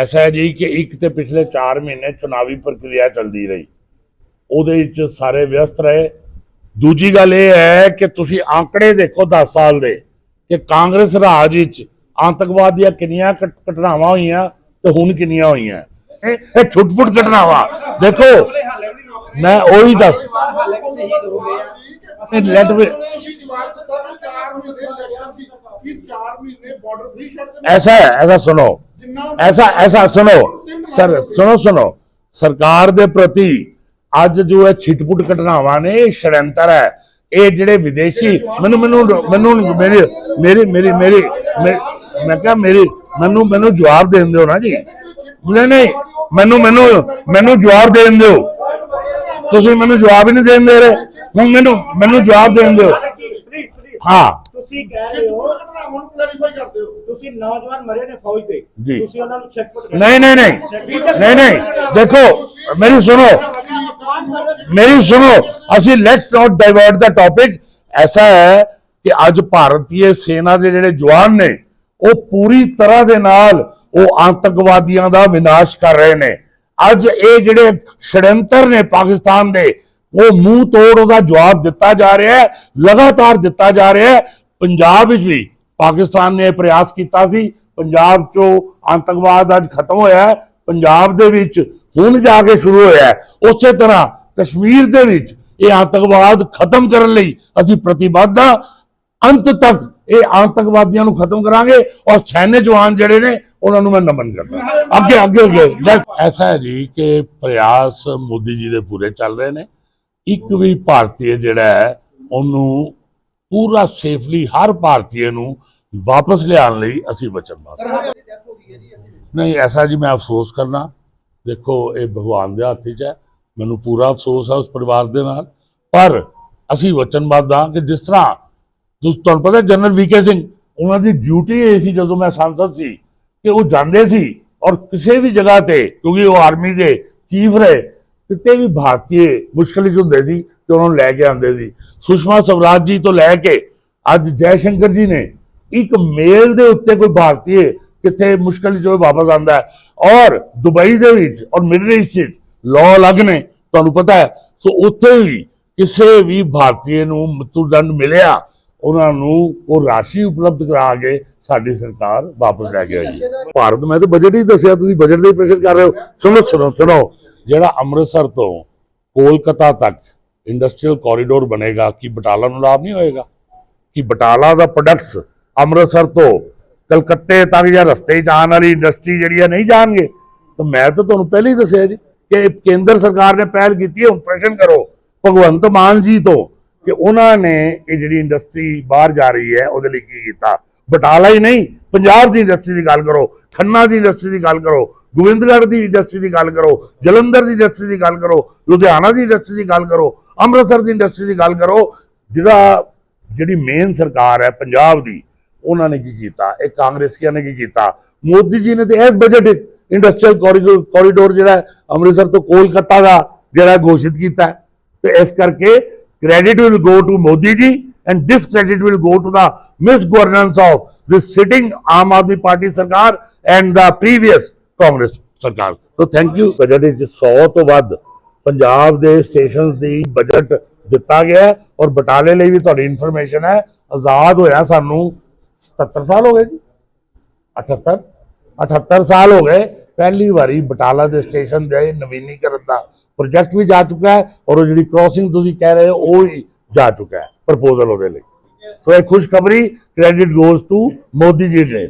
ਐਸਾ ਹੈ ਜੀ ਕਿ ਇੱਕ ਤੇ ਪਿਛਲੇ 4 ਮਹੀਨੇ ਚੁਣਾਵੀ ਪ੍ਰਕਿਰਿਆ ਚੱਲਦੀ ਰਹੀ। ਉਹਦੇ ਵਿੱਚ ਸਾਰੇ ਵਿਅਸਤ ਰਹੇ। ਦੂਜੀ ਗੱਲ ਇਹ ਹੈ ਕਿ ਤੁਸੀਂ ਆંકੜੇ ਦੇਖੋ 10 ਸਾਲ ਦੇ ਕਿ ਕਾਂਗਰਸ ਰਾਜ ਵਿੱਚ ਆਤੰਕਵਾਦ ਦੀਆਂ ਕਿੰਨੀਆਂ ਘਟ- ਘਟਨਾਵਾਂ ਹੋਈਆਂ ਤੇ ਹੁਣ ਕਿੰਨੀਆਂ ਹੋਈਆਂ। ਇਹ ਇਹ ਛੁੱਟ-ਫੁੱਟ ਘਟਨਾਵਾਂ। ਦੇਖੋ ਮੈਂ ਉਹੀ ਦੱਸ ਲੈਟ ਮੀ ਤੁਸੀਂ ਜਵਾਬ ਦਿੱਤਾ ਕਿ 4 ਮਹੀਨੇ ਇਲੈਕਸ਼ਨ ਸੀ ਕਿ 4 ਮਹੀਨੇ ਬਾਰਡਰ ਫ੍ਰੀ ਛੱਡ ਦੇਣਾ ऐसा है ऐसा सुनो ऐसा ऐसा सुनो सर सुनो सुनो ਸਰਕਾਰ ਦੇ ਪ੍ਰਤੀ ਅੱਜ ਜੋ ਹੈ ਛਿਟਪੁਟ ਘਟਨਾਵਾਂ ਨੇ ਇਹ ਸ਼ੜੰਤਰ ਹੈ ਇਹ ਜਿਹੜੇ ਵਿਦੇਸ਼ੀ ਮੈਨੂੰ ਮੈਨੂੰ ਮੈਨੂੰ ਮੇਰੀ ਮੇਰੀ ਮੇਰੀ ਮੇਰੀ ਮੈਂ ਮੈਂ ਕਿਹਾ ਮੇਰੀ ਮੈਨੂੰ ਮੈਨੂੰ ਜਵਾਬ ਦੇਣ ਦਿਓ ਨਾ ਜੀ ਨਹੀਂ ਨਹੀਂ ਮੈਨੂੰ ਮੈਨੂੰ ਮੈਨੂੰ ਜਵਾਬ ਦੇਣ ਦਿਓ ਤੁਸੀਂ ਮੈਨੂੰ ਜਵਾਬ ਹੀ ਨਹੀਂ ਦੇਣ ਦੇ ਰਹੇ ਹੁਣ ਮੈਨੂੰ ਮੈਨੂੰ ਜਵਾਬ ਦੇਣ ਦਿਓ ਪਲੀਜ਼ ਪਲੀਜ਼ ਹਾਂ ਤੁਸੀਂ ਕਹਿ ਰਹੇ ਹੋ ਨੂੰ ਕਲੈਰੀਫਾਈ ਕਰਦੇ ਹੋ। ਤੁਸੀਂ ਨੌਜਵਾਨ ਮਰੇ ਨੇ ਫੌਜ ਦੇ। ਜੀ। ਤੁਸੀਂ ਉਹਨਾਂ ਨੂੰ ਛੱਟਪਟ ਨਹੀਂ ਨਹੀਂ ਨਹੀਂ। ਨਹੀਂ ਨਹੀਂ ਦੇਖੋ ਮੇਰੀ ਸੁਣੋ। ਮੇਰੀ ਸੁਣੋ। ਅਸੀਂ let's not divert the topic ਐਸਾ ਹੈ ਕਿ ਅੱਜ ਭਾਰਤੀ ਸੈਨਾ ਦੇ ਜਿਹੜੇ ਜਵਾਨ ਨੇ ਉਹ ਪੂਰੀ ਤਰ੍ਹਾਂ ਦੇ ਨਾਲ ਉਹ ਆਤੰਕਵਾਦੀਆਂ ਦਾ ਵਿਨਾਸ਼ ਕਰ ਰਹੇ ਨੇ। ਅੱਜ ਇਹ ਜਿਹੜੇ ਛੜੰਤਰ ਨੇ ਪਾਕਿਸਤਾਨ ਦੇ ਉਹ ਮੂੰਹ ਤੋੜ ਉਹਦਾ ਜਵਾਬ ਦਿੱਤਾ ਜਾ ਰਿਹਾ ਹੈ ਲਗਾਤਾਰ ਦਿੱਤਾ ਜਾ ਰਿਹਾ ਹੈ। ਪੰਜਾਬ ਵਿੱਚ ਵੀ ਪਾਕਿਸਤਾਨ ਨੇ ਇਹ ਪ੍ਰਯਾਸ ਕੀਤਾ ਸੀ। ਪੰਜਾਬ ਚੋਂ ਆਤੰਕਵਾਦ ਅੱਜ ਖਤਮ ਹੋਇਆ ਪੰਜਾਬ ਦੇ ਵਿੱਚ ਹੁਣ ਜਾ ਕੇ ਸ਼ੁਰੂ ਹੋਇਆ ਉਸੇ ਤਰ੍ਹਾਂ ਕਸ਼ਮੀਰ ਦੇ ਵਿੱਚ ਇਹ ਆਤੰਕਵਾਦ ਖਤਮ ਕਰਨ ਲਈ ਅਸੀਂ ਪ੍ਰਤੀਬੱਧ ਹਾਂ। ਅੰਤ ਤੱਕ ਇਹ ਆਤੰਕਵਾਦੀਆਂ ਨੂੰ ਖਤਮ ਕਰਾਂਗੇ ਔਰ ਸੈਨਿਕ ਜਵਾਨ ਜਿਹੜੇ ਨੇ, ਉਹਨਾਂ ਨੂੰ ਮੈਂ ਨਮਨ ਕਰਦਾ ਅੱਗੇ ਅੱਗੇ ਅੱਗੇ ਐਸਾ ਹੈ ਜੀ ਕਿ ਪ੍ਰਯਾਸ ਮੋਦੀ ਜੀ ਦੇ ਪੂਰੇ ਚੱਲ ਰਹੇ ਨੇ। ਇੱਕ ਵੀ ਭਾਰਤੀ ਜਿਹੜਾ ਹੈ, ਉਹਨੂੰ ਪੂਰਾ ਸੇਫਲੀ ਹਰ ਭਾਰਤੀ ਨੂੰ ਵਾਪਸ ਲਿਆਉਣ ਲਈ ਅਸੀਂ ਵਚਨਬੱਧ ਹਾਂ। ਨਹੀਂ ਐਸਾ ਜੀ ਮੈਂ ਅਫਸੋਸ ਕਰਨਾ। ਦੇਖੋ ਇਹ ਭਗਵਾਨ ਦੇ ਹੱਥ 'ਚ ਹੈ। ਮੈਨੂੰ ਪੂਰਾ ਅਫਸੋਸ ਹੈ ਉਸ ਪਰਿਵਾਰ ਦੇ ਨਾਲ। ਪਰ ਅਸੀਂ ਵਚਨਬੱਧ ਹਾਂ ਕਿ ਜਿਸ ਤਰ੍ਹਾਂ ਤੁਸੀਂ ਤੁਹਾਨੂੰ ਪਤਾ ਜਨਰਲ ਵੀਕੇ ਸਿੰਘ ਉਹਨਾਂ ਦੀ ਡਿਊਟੀ ਇਹ ਸੀ ਜਦੋਂ ਮੈਂ ਸੰਸਦ ਸੀ ਕਿ ਉਹ ਜਾਂਦੇ ਸੀ ਔਰ ਕਿਸੇ ਵੀ ਜਗ੍ਹਾ ਤੇ ਕਿਉਂਕਿ ਉਹ ਆਰਮੀ ਦੇ ਚੀਫ ਰਹੇ ਕਿਤੇ ਵੀ ਭਾਰਤੀ ਮੁਸ਼ਕਲ ਵਿੱਚ ਹੁੰਦੇ ਸੀ ਤੇ ਉਹਨਾਂ ਨੂੰ ਲੈ ਕੇ ਆਉਂਦੇ ਸੀ। ਸੁਸ਼ਮਾ ਸਵਰਾਜ ਜੀ ਤੋਂ ਲੈ ਕੇ ਅੱਜ ਜੈ ਸ਼ੰਕਰ ਜੀ ਨੇ ਇੱਕ ਮੇਲ ਦੇ ਉੱਤੇ ਕੋਈ ਭਾਰਤੀ ਕਿੱਥੇ ਮੁਸ਼ਕਲ ਜੋ ਵਾਪਸ ਆਂਦਾ ਹੈ। ਔਰ ਦੁਬਈ ਦੇ ਵਿੱਚ ਔਰ ਮਿਡਲ ਈਸਟ ਵਿੱਚ ਲਾਅ ਅਲੱਗ ਨੇ, ਤੁਹਾਨੂੰ ਪਤਾ ਹੈ। ਸੋ ਉੱਥੇ ਵੀ ਕਿਸੇ ਵੀ ਭਾਰਤੀ ਨੂੰ ਮ੍ਰਿਤੂਦੰਡ ਮਿਲਿਆ, ਉਹਨਾਂ ਨੂੰ ਉਹ ਰਾਸ਼ੀ ਉਪਲਬਧ ਕਰਾ ਕੇ ਸਾਡੀ ਸਰਕਾਰ ਵਾਪਸ ਲੈ ਕੇ ਆਈ। ਭਾਰਤ, ਮੈਂ ਤਾਂ ਬਜਟ ਹੀ ਦੱਸਿਆ, ਤੁਸੀਂ ਬਜਟ ਦੇ ਪ੍ਰੈਸ਼ਰ ਕਰ ਰਹੇ ਹੋ। ਸੁਣੋ ਸੁਣੋ ਸੁਣੋ। ਜਿਹੜਾ ਅੰਮ੍ਰਿਤਸਰ ਤੋਂ ਕੋਲਕਾਤਾ ਤੱਕ ਇੰਡਸਟਰੀਅਲ ਕੋਰੀਡੋਰ ਬਣੇਗਾ, ਕੀ ਬਟਾਲਾ ਨੂੰ ਲਾਭ ਨਹੀਂ ਹੋਏਗਾ? ਕਿ ਬਟਾਲਾ ਦਾ ਪ੍ਰੋਡਕਟਸ ਅੰਮ੍ਰਿਤਸਰ ਤੋਂ ਕਲਕੱਤੇ ਤੱਕ ਜਾਂ ਰਸਤੇ 'ਚ ਆਉਣ ਵਾਲੀ ਇੰਡਸਟਰੀ ਜਿਹੜੀ ਆ ਨਹੀਂ ਜਾਣਗੇ? ਤਾਂ ਮੈਂ ਤਾਂ ਤੁਹਾਨੂੰ ਪਹਿਲਾਂ ਹੀ ਦੱਸਿਆ ਜੀ ਕਿ ਕੇਂਦਰ ਸਰਕਾਰ ਨੇ ਪਹਿਲ ਕੀਤੀ ਹੈ, ਹੁਣ ਪ੍ਰਸ਼ਨ ਕਰੋ ਭਗਵੰਤ ਮਾਨ ਜੀ ਤੋਂ ਕਿ ਉਹਨਾਂ ਨੇ ਇਹ ਜਿਹੜੀ ਇੰਡਸਟਰੀ ਬਾਹਰ ਜਾ ਰਹੀ ਹੈ, ਉਹਦੇ ਲਈ ਕੀ ਕੀਤਾ? ਬਟਾਲਾ ਹੀ ਨਹੀਂ, ਪੰਜਾਬ ਦੀ ਇੰਡਸਟਰੀ ਦੀ ਗੱਲ ਕਰੋ, ਖੰਨਾ ਦੀ ਇੰਡਸਟਰੀ ਦੀ ਗੱਲ ਕਰੋ ਗੋਬਿੰਦਗੜ੍ਹ ਦੀ ਇੰਡਸਟਰੀ ਦੀ ਗੱਲ ਕਰੋ, ਜਲੰਧਰ ਦੀ ਇੰਡਸਟਰੀ ਦੀ ਗੱਲ ਕਰੋ, ਲੁਧਿਆਣਾ ਦੀ ਇੰਡਸਟਰੀ ਦੀ ਗੱਲ ਕਰੋ, ਅੰਮ੍ਰਿਤਸਰ ਦੀ ਇੰਡਸਟਰੀ ਦੀ ਗੱਲ ਕਰੋ ਜਿਹਦਾ ਜਿਹੜੀ ਮੇਨ ਸਰਕਾਰ ਹੈ ਪੰਜਾਬ ਦੀ, ਉਹਨਾਂ ਨੇ ਕੀ ਕੀਤਾ ਇਹ ਕਾਂਗਰਸੀਆਂ ਨੇ ਕੀ ਕੀਤਾ ਮੋਦੀ ਜੀ ਨੇ ਤੇ ਇਸ ਬਜਟ ਵਿੱਚ ਇੰਡਸਟਰੀਅਲ ਕੋਰੀਡੋਰ ਕੋਰੀਡੋਰ ਜਿਹੜਾ ਅੰਮ੍ਰਿਤਸਰ ਤੋਂ ਕੋਲਕਾਤਾ ਦਾ ਜਿਹੜਾ ਘੋਸ਼ਿਤ ਕੀਤਾ ਹੈ। ਤੇ ਇਸ ਕਰਕੇ credit will go to Modi ji and this will go to the mis misgovernance of this sitting Aam Aadmi Party ਸਰਕਾਰ ਐਂਡ ਦਾ ਪ੍ਰੀਵੀਅਸ ਕਾਂਗਰਸ ਸਰਕਾਰ so ਥੈਂਕ ਯੂ ਬਜਟ ਵਿੱਚ 100 ਤੋਂ ਵੱਧ ਪੰਜਾਬ ਦੇ ਸਟੇਸ਼ਨਸ ਦੀ ਬਜਟ ਦਿੱਤਾ ਗਿਆ ਔਰ ਬਟਾਲੇ ਲਈ ਵੀ ਤੁਹਾਡੀ ਇਨਫੋਰਮੇਸ਼ਨ ਹੈ। ਆਜ਼ਾਦ ਹੋਇਆ ਸਾਨੂੰ 77 ਸਾਲ ਹੋ ਗਏ ਜੀ। 78 78 ਸਾਲ ਹੋ ਗਏ। ਪਹਿਲੀ ਵਾਰੀ ਬਟਾਲਾ ਦੇ ਸਟੇਸ਼ਨ ਦੇ ਨਵੀਨੀਕਰਨ ਦਾ ਪ੍ਰੋਜੈਕਟ ਵੀ ਜਾ ਚੁੱਕਾ ਹੈ ਔਰ ਉਹ ਜਿਹੜੀ ਕ੍ਰਾਸਿੰਗ ਤੁਸੀਂ ਕਹਿ ਰਹੇ ਹੋ, ਉਹ ਹੀ ਜਾ ਚੁੱਕਾ ਹੈ। ਪ੍ਰਪੋਜ਼ਲ ਉਹਦੇ ਲਈ। ਸੋ ਇਹ ਖੁਸ਼ਖਬਰੀ credit goes to Modi ji ਨੇ।